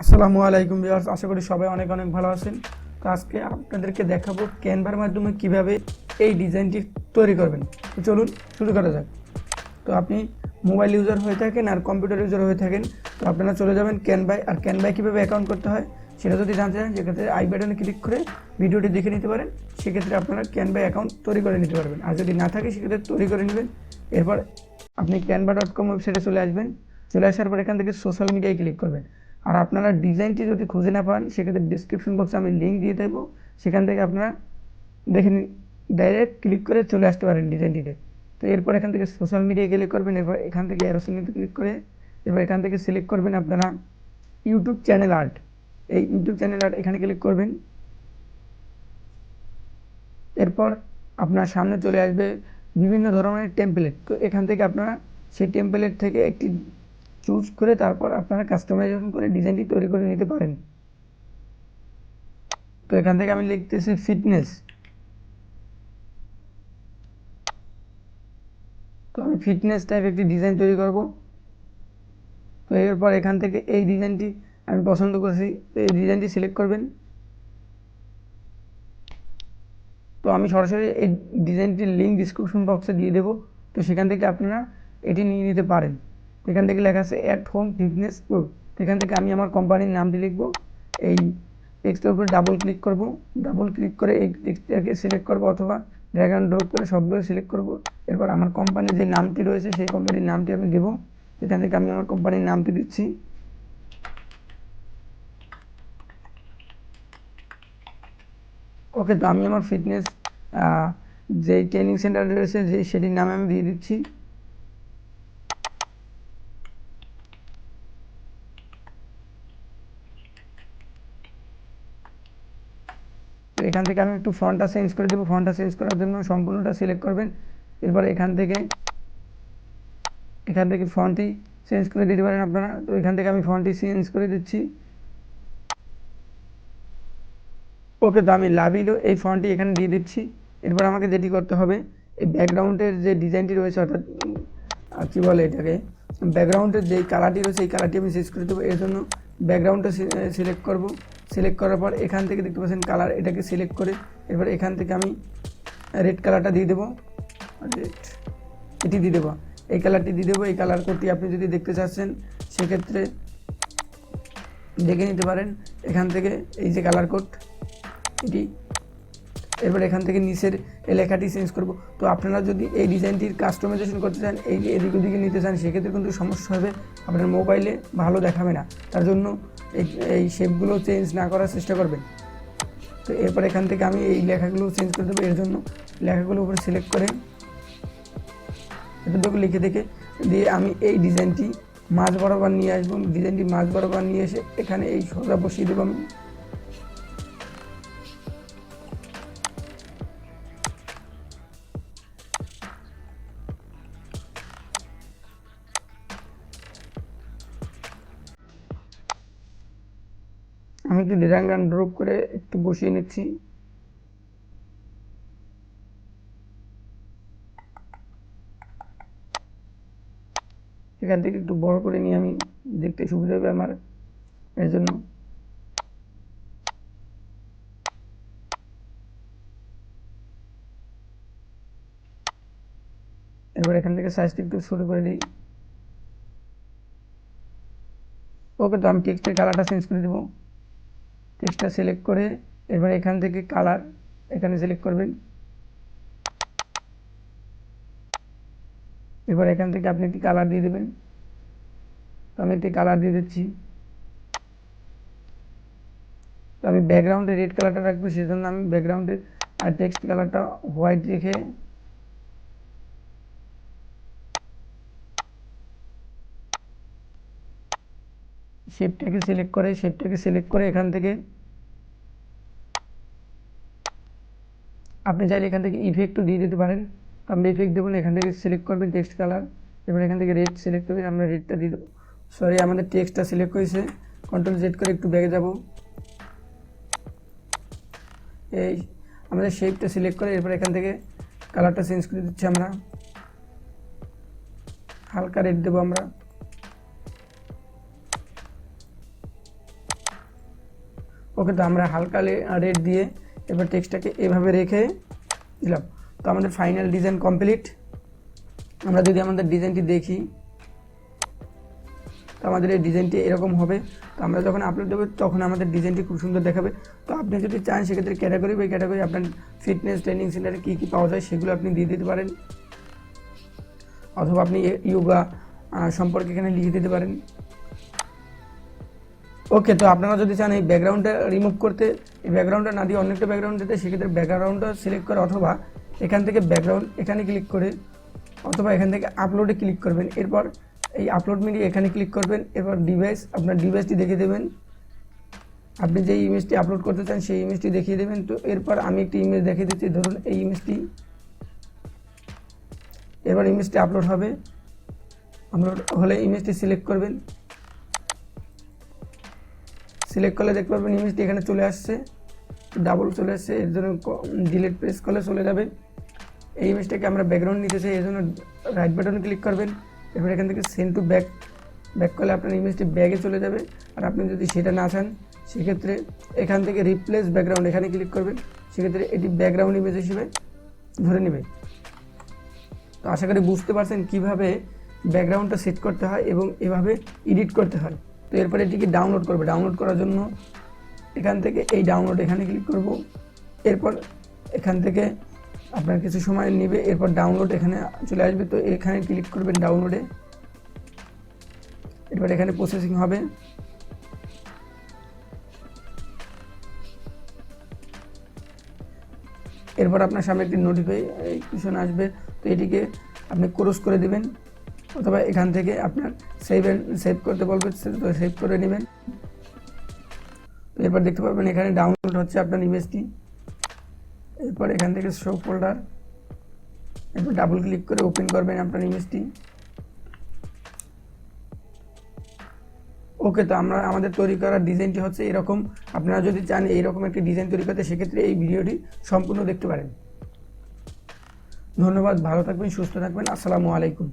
আসসালামু আলাইকুম ভিউয়ার্স, আশা করি সবাই অনেক অনেক ভালো আছেন। তো আজকে আপনাদেরকে দেখাবো ক্যানভার মাধ্যমে কীভাবে এই ডিজাইনটি তৈরি করবেন। তো চলুন শুরু করা যাক। তো আপনি মোবাইল ইউজার হয়ে থাকেন আর কম্পিউটার ইউজার হয়ে থাকেন, তো আপনারা চলে যাবেন ক্যানভাই। আর ক্যানভাই কীভাবে অ্যাকাউন্ট করতে হয়, সেটা যদি জানতে চান, সেক্ষেত্রে আই বাটনে ক্লিক করে ভিডিওটি দেখে নিতে পারেন। সেক্ষেত্রে আপনারা ক্যানভাই অ্যাকাউন্ট তৈরি করে নিতে পারবেন। আর যদি না থাকে, সেক্ষেত্রে তৈরি করে নেবেন। এরপর আপনি ক্যানভা ডট কম ওয়েবসাইটে চলে আসবেন। চলে আসার পর এখান থেকে সোশ্যাল মিডিয়ায় ক্লিক করবেন। আর আপনারা ডিজাইনটি যদি খুঁজে না পান, সেক্ষেত্রে ডিসক্রিপশন বক্সে আমি লিঙ্ক দিয়ে দেবো। সেখান থেকে আপনারা দেখে ডাইরেক্ট ক্লিক করে চলে আসতে পারেন ডিজাইনটিতে তো এরপর এখান থেকে সোশ্যাল মিডিয়ায় ক্লিক করবেন, এরপর এখান থেকে অ্যারোসিনিতে ক্লিক করে, এরপর এখান থেকে সিলেক্ট করবেন আপনারা ইউটিউব চ্যানেল আর্ট এই ইউটিউব চ্যানেল আর্ট এখানে ক্লিক করবেন। এরপর আপনার সামনে চলে আসবে বিভিন্ন ধরনের টেম্পলেট তো এখান থেকে আপনারা সেই টেম্পলেট থেকে একটি চুজ করে তারপর আপনারা কাস্টমাইজেশন করে ডিজাইনটি তৈরি করে নিতে পারেন। তো এখান থেকে আমি লিখতেছি ফিটনেস তো আমি ফিটনেস টাইপ একটি ডিজাইন তৈরি করব। তো এরপর এখান থেকে এই ডিজাইনটি আমি পছন্দ করেছি এই ডিজাইনটি সিলেক্ট করবেন। তো আমি সরাসরি এই ডিজাইনটির লিঙ্ক ডিসক্রিপশন বক্সে দিয়ে দেবো। তো সেখান থেকে আপনারা এটি নিয়ে নিতে পারেন। এখান থেকে লেখা আছে অ্যাট হোম ফিটনেস প্রো এখান থেকে আমি আমার কোম্পানির নামটি লিখব। এই টেক্সটের উপরে ডাবল ক্লিক করব। ডাবল ক্লিক করে এই টেক্সটটাকে সিলেক্ট করব অথবা ড্র্যাগ অ্যান্ড ড্রপ করে সবগুলো সিলেক্ট করব। এরপর আমার কোম্পানির যে নামটি রয়েছে, সেই কোম্পানির নামটি আমি দেবো। এখান থেকে আমি আমার কোম্পানির নামটি দিচ্ছি। ওকে, তো আমি আমার ফিটনেস যে ট্রেনিং সেন্টার রয়েছে যে সেটির নামে আমি দিয়ে দিচ্ছি তো এখান থেকে আমি একটু ফন্টটা চেঞ্জ করে দেবো। ফন্টটা চেঞ্জ করার জন্য সম্পূর্ণটা সিলেক্ট করবেন। এরপর এখান থেকে এখান থেকে ফন্টটি চেঞ্জ করে দিতে পারেন আপনারা। তো এখান থেকে আমি ফন্টটি চেঞ্জ করে দিচ্ছি। ওকে তো আমি লাভিলো এই ফন্টটি এখানে দিয়ে দিচ্ছি। এরপর আমাকে যেটি করতে হবে এই ব্যাকগ্রাউন্ডের যে ডিজাইনটি রয়েছে অর্থাৎ আহ, কী বলে এটাকে? ব্যাকগ্রাউন্ডের যে কালারটি রয়েছে এই কালারটি আমি চেঞ্জ করে দেবো। এর জন্য ব্যাকগ্রাউন্ডটা সিলেক্ট করব। সিলেক্ট করার পর এখান থেকে দেখতে পাচ্ছেন কালার এটাকে সিলেক্ট করে এরপর এখান থেকে আমি রেড কালারটা দিয়ে দেবো। রেড এটি দিয়ে দেবো। এই কালারটি দিয়ে দেবো। এই কালার কোডটি আপনি যদি দেখতে চাচ্ছেন, সেক্ষেত্রে দেখে নিতে পারেন। এখান থেকে এই যে কালার কোড এটি এরপর এখান থেকে নিচের লেখাটি চেঞ্জ করব। তো আপনারা যদি এই ডিজাইনটির কাস্টমাইজেশন করতে চান, এই এদিক ওদিকে নিতে চান, সেক্ষেত্রে কিন্তু সমস্যা হবে। আপনার মোবাইলে ভালো দেখাবে না। তার জন্য এই শেপগুলো চেঞ্জ না করার চেষ্টা করবেন। তো এরপর এখান থেকে আমি এই লেখাগুলো চেঞ্জ করে দেবো। এর জন্য লেখাগুলো উপরে সিলেক্ট করে এতটুকু লিখে দেখে দিয়ে আমি এই ডিজাইনটি মাঝ বরাবর নিয়ে আসব। ডিজাইনটি মাঝ বরাবর নিয়ে এসে এখানে এই সোজা বসিয়ে দেবো আমি। আমি একটু ড্রাগ অ্যান্ড ড্রপ করে একটু বসিয়ে নিচ্ছি। এখান থেকে একটু বড় করে নিয়ে আমি দেখতে সুবিধা হবে আমার, এর জন্য। এবার এখান থেকে সাইজটা একটু ছোটো করে দিই। ওকে, তো আমি টেক্সটের কালারটা চেঞ্জ করে দেবো। টেক্সটটা সিলেক্ট করে এবার এখান থেকে কালার এখানে সিলেক্ট করবেন। এবার এখান থেকে আপনি একটি কালার দিয়ে দেবেন। তো আমি একটি কালার দিয়ে দিচ্ছি। তো আমি ব্যাকগ্রাউন্ডে রেড কালারটা রাখব, সেজন্য আমি ব্যাকগ্রাউন্ডের আর টেক্সট কালারটা হোয়াইট রেখে শেপটাকে সিলেক্ট করে শেপটাকে সিলেক্ট করে এখান থেকে আপনি চাইলে এখান থেকে ইফেক্টও দিয়ে দিতে পারেন। আপনি ইফেক্ট দেবেন এখান থেকে সিলেক্ট করবেন টেক্সট কালার এবার এখান থেকে রেড সিলেক্ট করে আমরা রেডটা দিয়ে দেবো। সরি আমাদের টেক্সটটা সিলেক্ট হয়েছে। কন্ট্রোল জেড করে একটু ব্যাগে যাব। এই, আমাদের শেপটা সিলেক্ট করে এরপর এখান থেকে কালারটা চেঞ্জ করে দিচ্ছি আমরা। হালকা রেড দেবো আমরা। ওকে তো আমরা হালকা রেড দিয়ে এবার টেক্সটটাকে এভাবে রেখে দিলাম। তো আমাদের ফাইনাল ডিজাইন কমপ্লিট আমরা যদি আমাদের ডিজাইনটি দেখি, তো আমাদের এই ডিজাইনটি এরকম হবে। তো আমরা যখন আপলোড দেবো, তখন আমাদের ডিজাইনটি খুব সুন্দর দেখাবে। তো আপনি যদি চান, সেক্ষেত্রে ক্যাটাগরি বাই ক্যাটাগরি আপনার ফিটনেস ট্রেনিং সেন্টারে কী কী পাওয়া যায়, সেগুলো আপনি দিয়ে দিতে পারেন। অথবা আপনি ইয়োগা সম্পর্কে এখানে লিখে দিতে পারেন। ওকে তো আপনারা যদি চান এই ব্যাকগ্রাউন্ডটা রিমুভ করতে এই ব্যাকগ্রাউন্ডটা না দিয়ে অনেকটা ব্যাকগ্রাউন্ড দিতে, সেক্ষেত্রে ব্যাকগ্রাউন্ডটা সিলেক্ট করে অথবা এখান থেকে ব্যাকগ্রাউন্ড এখানে ক্লিক করে অথবা এখান থেকে আপলোডে ক্লিক করবেন। এরপর এই আপলোড মিডিয়া এখানে ক্লিক করবেন। এরপর ডিভাইস আপনার ডিভাইসটি দেখে দেবেন। আপনি যে ইমেজটি আপলোড করতে চান, সেই ইমেজটি দেখিয়ে দেবেন। তো এরপর আমি একটি ইমেজ দেখিয়ে দিচ্ছি। ধরুন এই ইমেজটি এবার ইমেজটি আপলোড হবে। আপলোড হলে ইমেজটি সিলেক্ট করবেন। সিলেক্ট করলে দেখতে পারবেন ইমেজটি এখানে চলে আসছে। ডাবল চলে আসছে, এর জন্য ডিলিট প্রেস করলে চলে যাবে। এই ইমেজটাকে আমরা ব্যাকগ্রাউন্ড নিতে চাই, এই জন্য রাইট বাটনে ক্লিক করবেন। এরপর এখান থেকে সেন্ড টু ব্যাক ব্যাক করলে আপনার ইমেজটি ব্যাগে চলে যাবে। আর আপনি যদি সেটা না চান, সেক্ষেত্রে এখান থেকে রিপ্লেস ব্যাকগ্রাউন্ড এখানে ক্লিক করবেন। সেক্ষেত্রে এটি ব্যাকগ্রাউন্ড ইমেজ হিসেবে ধরে নেবে। তো আশা করি বুঝতে পারছেন কীভাবে ব্যাকগ্রাউন্ডটা সেট করতে হয় এবং এভাবে এডিট করতে হয়। তো এরপরে এটিকে ডাউনলোড করবে। ডাউনলোড করার জন্য এখান থেকে এই ডাউনলোড এখানে ক্লিক করব। এরপর এখান থেকে আপনার কিছু সময় নেবে, এরপর ডাউনলোড এখানে চলে আসবে। তো এখানে ক্লিক করবেন ডাউনলোডে এরপর এখানে প্রসেসিং হবে। এরপর আপনার সামনে একটি নোটিফিকেশন আসবে। তো এটিকে আপনি ক্রস করে দিবেন। অথবা এখান থেকে আপনার সেভ সেভ করতে বলবে, তো সেভ করে নেবেন। এরপর দেখতে পাবেন এখানে ডাউনলোড হচ্ছে আপনার ইমেজটি এরপর এখান থেকে শো ফোল্ডার এরপর ডাবল ক্লিক করে ওপেন করবেন আপনার ইমেজটি ওকে তো আমরা, আমাদের তৈরি করার ডিজাইনটি হচ্ছে এরকম। আপনারা যদি চান এইরকম একটি ডিজাইন তৈরি করতে, সেক্ষেত্রে এই ভিডিওটি সম্পূর্ণ দেখতে পারেন। ধন্যবাদ, ভালো থাকবেন, সুস্থ থাকবেন। আসসালামু আলাইকুম।